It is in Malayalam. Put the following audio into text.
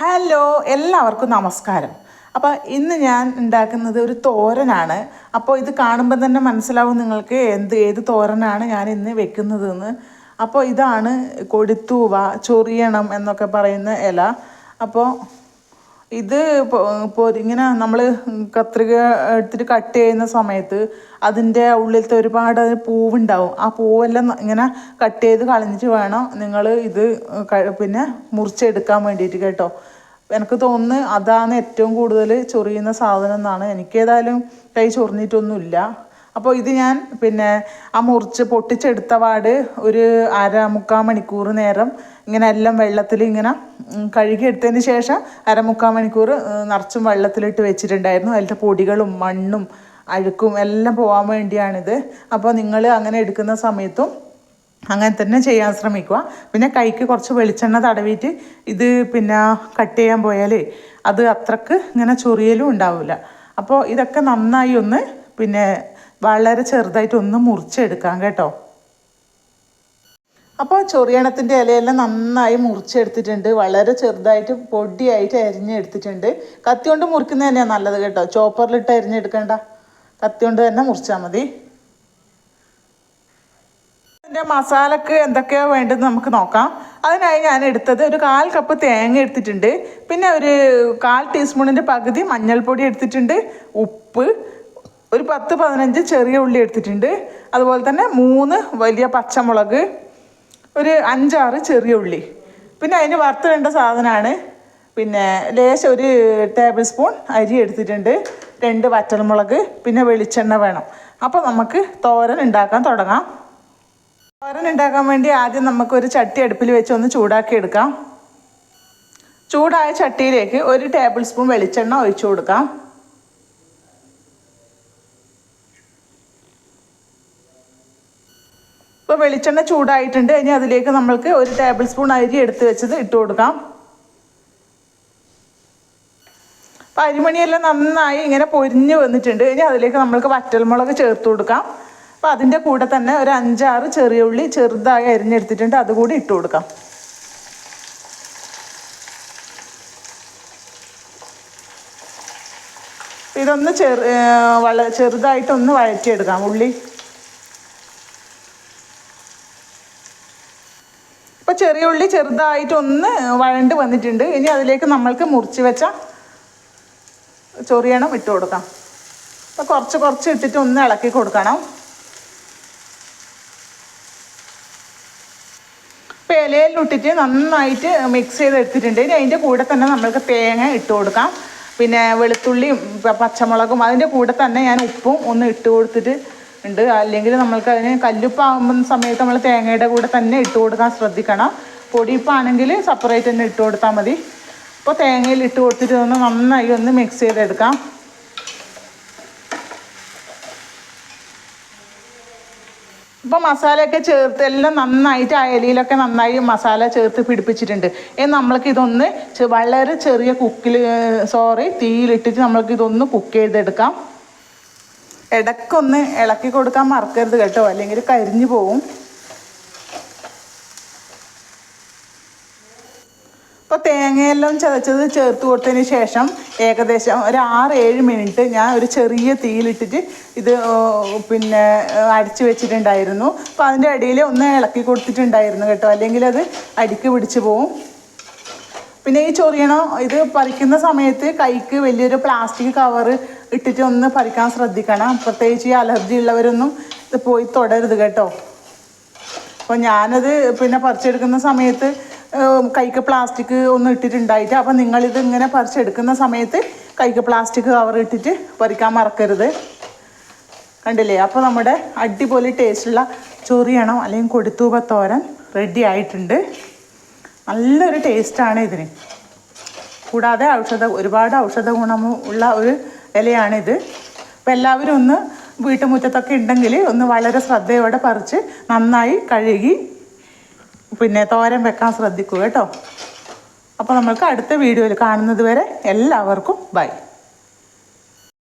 ഹലോ എല്ലാവർക്കും നമസ്കാരം. അപ്പോൾ ഇന്ന് ഞാൻ ഉണ്ടാക്കുന്നത് ഒരു തോരനാണ്. അപ്പോൾ ഇത് കാണുമ്പോൾ തന്നെ മനസ്സിലാവും നിങ്ങൾക്ക് എന്ത് ഏത് തോരനാണ് ഞാൻ ഇന്ന് വെക്കുന്നതെന്ന്. അപ്പോൾ ഇതാണ് കൊടുത്തൂവ ചൊറിയണം എന്നൊക്കെ പറയുന്ന ഇല. അപ്പോൾ ഇത് ഇങ്ങനെ നമ്മൾ കത്രിക എടുത്തിട്ട് കട്ട് ചെയ്യുന്ന സമയത്ത് അതിന്റെ ഉള്ളിലത്തെ ഒരുപാട് പൂവുണ്ടാവും. ആ പൂവെല്ലാം ഇങ്ങനെ കട്ട് ചെയ്ത് കളഞ്ഞിട്ട് വേണം നിങ്ങൾ ഇത് പിന്നെ മുറിച്ചെടുക്കാൻ വേണ്ടിയിട്ട് കേട്ടോ. എനിക്ക് തോന്നുന്നു അതാണ് ഏറ്റവും കൂടുതൽ ചൊറിയുന്ന സാധനം എന്നാണ്. എനിക്കേതായാലും കൈ ചൊറിഞ്ഞിട്ടൊന്നുമില്ല. അപ്പോൾ ഇത് ഞാൻ പിന്നെ ആ മുറിച്ച് പൊട്ടിച്ചെടുത്ത പാട് ഒരു അര മുക്കാൽ മണിക്കൂർ നേരം ഇങ്ങനെ എല്ലാം വെള്ളത്തിൽ ഇങ്ങനെ കഴുകിയെടുത്തതിന് ശേഷം അരമുക്കാൽ മണിക്കൂർ നിറച്ചും വെള്ളത്തിലിട്ട് വെച്ചിട്ടുണ്ടായിരുന്നു. അതിലത്തെ പൊടികളും മണ്ണും അഴുക്കും എല്ലാം പോകാൻ വേണ്ടിയാണിത്. അപ്പോൾ നിങ്ങൾ അങ്ങനെ എടുക്കുന്ന സമയത്തും അങ്ങനെ തന്നെ ചെയ്യാൻ ശ്രമിക്കുക. പിന്നെ കൈക്ക് കുറച്ച് വെളിച്ചെണ്ണ തടവിയിട്ട് ഇത് പിന്നെ കട്ട് ചെയ്യാൻ പോയാൽ അത് അത്രയ്ക്ക് ഇങ്ങനെ ചൊറിയലും ഉണ്ടാവില്ല അപ്പോൾ ഇതൊക്കെ നന്നായി ഒന്ന് പിന്നെ വളരെ ചെറുതായിട്ട് ഒന്ന് മുറിച്ചെടുക്കാം കേട്ടോ. അപ്പോൾ ചൊറിയണത്തിന്റെ ഇലയെല്ലാം നന്നായി മുറിച്ചെടുത്തിട്ടുണ്ട്. വളരെ ചെറുതായിട്ട് പൊടിയായിട്ട് അരിഞ്ഞെടുത്തിട്ടുണ്ട്. കത്തി കൊണ്ട് മുറിക്കുന്നത് തന്നെയാണ് നല്ലത് കേട്ടോ. ചോപ്പറിലിട്ട് അരിഞ്ഞെടുക്കണ്ട. കത്തി കൊണ്ട് തന്നെ മുറിച്ചാൽ മതി. ഇതിന്റെ മസാലക്ക് എന്തൊക്കെയാണ് വേണ്ടതെന്ന് നമുക്ക് നോക്കാം. അതിനായി ഞാൻ എടുത്തത് ഒരു കാൽ കപ്പ് തേങ്ങ എടുത്തിട്ടുണ്ട്. പിന്നെ ഒരു കാൽ ടീസ്പൂണിന്റെ പകുതി മഞ്ഞൾപ്പൊടി എടുത്തിട്ടുണ്ട്. ഉപ്പ് ഒരു പത്ത് പതിനഞ്ച് ചെറിയ ഉള്ളി എടുത്തിട്ടുണ്ട്. അതുപോലെ തന്നെ മൂന്ന് വലിയ പച്ചമുളക് ഒരു അഞ്ചാറ് ചെറിയ ഉള്ളി. പിന്നെ അതിന് വറുത്തിടേണ്ട സാധനമാണ് പിന്നെ ലേശം ഒരു ടേബിൾ സ്പൂൺ അരി എടുത്തിട്ടുണ്ട്. രണ്ട് വറ്റൽമുളക് പിന്നെ വെളിച്ചെണ്ണ വേണം. അപ്പോൾ നമുക്ക് തോരൻ ഉണ്ടാക്കാൻ തുടങ്ങാം. തോരൻ ഉണ്ടാക്കാൻ വേണ്ടി ആദ്യം നമുക്കൊരു ചട്ടി അടുപ്പിൽ വെച്ച് ഒന്ന് ചൂടാക്കി എടുക്കാം. ചൂടായ ചട്ടിയിലേക്ക് ഒരു ടേബിൾ സ്പൂൺ വെളിച്ചെണ്ണ ഒഴിച്ചു കൊടുക്കാം. ഇപ്പോൾ വെളിച്ചെണ്ണ ചൂടായിട്ടുണ്ട്. ഇനി അതിലേക്ക് നമ്മൾക്ക് ഒരു ടേബിൾ സ്പൂൺ അരി എടുത്ത് വെച്ചത് ഇട്ട് കൊടുക്കാം. അപ്പോൾ അരിമണിയെല്ലാം നന്നായി ഇങ്ങനെ പൊരിഞ്ഞ് വന്നിട്ടുണ്ട്. ഇനി അതിലേക്ക് നമ്മൾക്ക് വറ്റൽമുളക് ചേർത്ത് കൊടുക്കാം. അപ്പോൾ അതിന്റെ കൂടെ തന്നെ ഒരു അഞ്ചാറ് ചെറിയ ഉള്ളി ചെറുതായി അരിഞ്ഞെടുത്തിട്ടുണ്ട്. അതുകൂടി ഇട്ട് കൊടുക്കാം. ഇതൊന്ന് ചെറു വള ചെറുതായിട്ടൊന്ന് വഴറ്റിയെടുക്കാം. ഉള്ളി ഇപ്പോൾ ചെറിയ ഉള്ളി ചെറുതായിട്ടൊന്ന് വഴണ്ട് വന്നിട്ടുണ്ട്. ഇനി അതിലേക്ക് നമ്മൾക്ക് മുറിച്ച് വെച്ച ചൊറിയണം ഇട്ട് കൊടുക്കാം. അപ്പോൾ കുറച്ച് കുറച്ച് ഇട്ടിട്ട് ഒന്ന് ഇളക്കി കൊടുക്കണം. ഇപ്പോൾ ഇലയിലിട്ടിട്ട് നന്നായിട്ട് മിക്സ് ചെയ്ത് എടുത്തിട്ടുണ്ട് ഇനി അതിന്റെ കൂടെ തന്നെ നമ്മൾക്ക് തേങ്ങ ഇട്ട് കൊടുക്കാം. പിന്നെ വെളുത്തുള്ളിയും പച്ചമുളകും അതിന്റെ കൂടെ തന്നെ ഞാൻ ഉപ്പും ഒന്ന് ഇട്ട് കൊടുത്തിട്ട് ഉണ്ട്. അല്ലെങ്കിൽ നമ്മൾക്ക് അതിന് കല്ലുപ്പാകുന്ന സമയത്ത് നമ്മൾ തേങ്ങയുടെ കൂടെ തന്നെ ഇട്ട് കൊടുക്കാൻ ശ്രദ്ധിക്കണം. പൊടിയിപ്പാണെങ്കിൽ സെപ്പറേറ്റ് തന്നെ ഇട്ട് കൊടുത്താൽ മതി. അപ്പോൾ തേങ്ങയിൽ ഇട്ട് കൊടുത്തിട്ട് ഒന്ന് നന്നായി ഒന്ന് മിക്സ് ചെയ്തെടുക്കാം. ഇപ്പോൾ മസാലയൊക്കെ ചേർത്ത് എല്ലാം നന്നായിട്ട് ആ ഇലയിലൊക്കെ നന്നായി മസാല ചേർത്ത് പിടിപ്പിച്ചിട്ടുണ്ട്. ഇനി നമ്മൾക്ക് ഇതൊന്ന് വളരെ ചെറിയ കുക്കിൽ സോറി തീയിലിട്ടിട്ട് നമ്മൾക്ക് ഇതൊന്ന് കുക്ക് ചെയ്തെടുക്കാം. ഇടയ്ക്കൊന്ന് ഇളക്കി കൊടുക്കാൻ മറക്കരുത് കേട്ടോ. അല്ലെങ്കിൽ കരിഞ്ഞു പോവും ഇപ്പോൾ തേങ്ങയെല്ലാം ചതച്ചത് ചേർത്ത് കൊടുത്തതിന് ശേഷം ഏകദേശം ഒരു ആറ് ഏഴ് മിനിറ്റ് ഞാൻ ഒരു ചെറിയ തീയിലിട്ടിട്ട് ഇത് പിന്നെ അടിച്ചു വെച്ചിട്ടുണ്ടായിരുന്നു. അപ്പോൾ അതിന്റെ ഇടയിൽ ഒന്ന് ഇളക്കി കൊടുത്തിട്ടുണ്ടായിരുന്നു കേട്ടോ. അല്ലെങ്കിൽ അത് അടിക്ക് പിടിച്ചു പോവും. പിന്നെ ഈ ചൊറിയണം ഇത് പറിക്കുന്ന സമയത്ത് കൈക്ക് വലിയൊരു പ്ലാസ്റ്റിക് കവർ ഇട്ടിട്ട് ഒന്ന് പറിക്കാൻ ശ്രദ്ധിക്കണം. പ്രത്യേകിച്ച് ഈ അലർജി ഉള്ളവരൊന്നും ഇത് പോയി തുടരുത് കേട്ടോ. അപ്പോൾ ഞാനത് പിന്നെ പറിച്ചെടുക്കുന്ന സമയത്ത് കൈക്ക് പ്ലാസ്റ്റിക് ഒന്നും ഇട്ടിട്ടുണ്ടായിട്ട് അപ്പോൾ നിങ്ങളിത് ഇങ്ങനെ പറിച്ചെടുക്കുന്ന സമയത്ത് കൈക്ക് പ്ലാസ്റ്റിക് കവർ ഇട്ടിട്ട് പറിക്കാൻ മറക്കരുത്. കണ്ടില്ലേ? അപ്പോൾ നമ്മുടെ അടിപൊളി ടേസ്റ്റുള്ള ചൊറിയണം അല്ലെങ്കിൽ കൊടുത്തൂപ തോരൻ റെഡി ആയിട്ടുണ്ട്. നല്ലൊരു ടേസ്റ്റാണ് ഇതിന്. കൂടാതെ ഔഷധ ഒരുപാട് ഔഷധ ഗുണമുള്ള ഒരു ഇലയാണിത്. അപ്പോൾ എല്ലാവരും ഒന്ന് വീട്ടുമുറ്റത്തൊക്കെ ഉണ്ടെങ്കിൽ ഒന്ന് വളരെ ശ്രദ്ധയോടെ പറിച്ച് നന്നായി കഴുകി പിന്നെ തോരൻ വെക്കാൻ ശ്രദ്ധിക്കൂ കേട്ടോ. അപ്പോൾ നമ്മൾക്ക് അടുത്ത വീഡിയോയിൽ കാണുന്നത് വരെ എല്ലാവർക്കും ബൈ.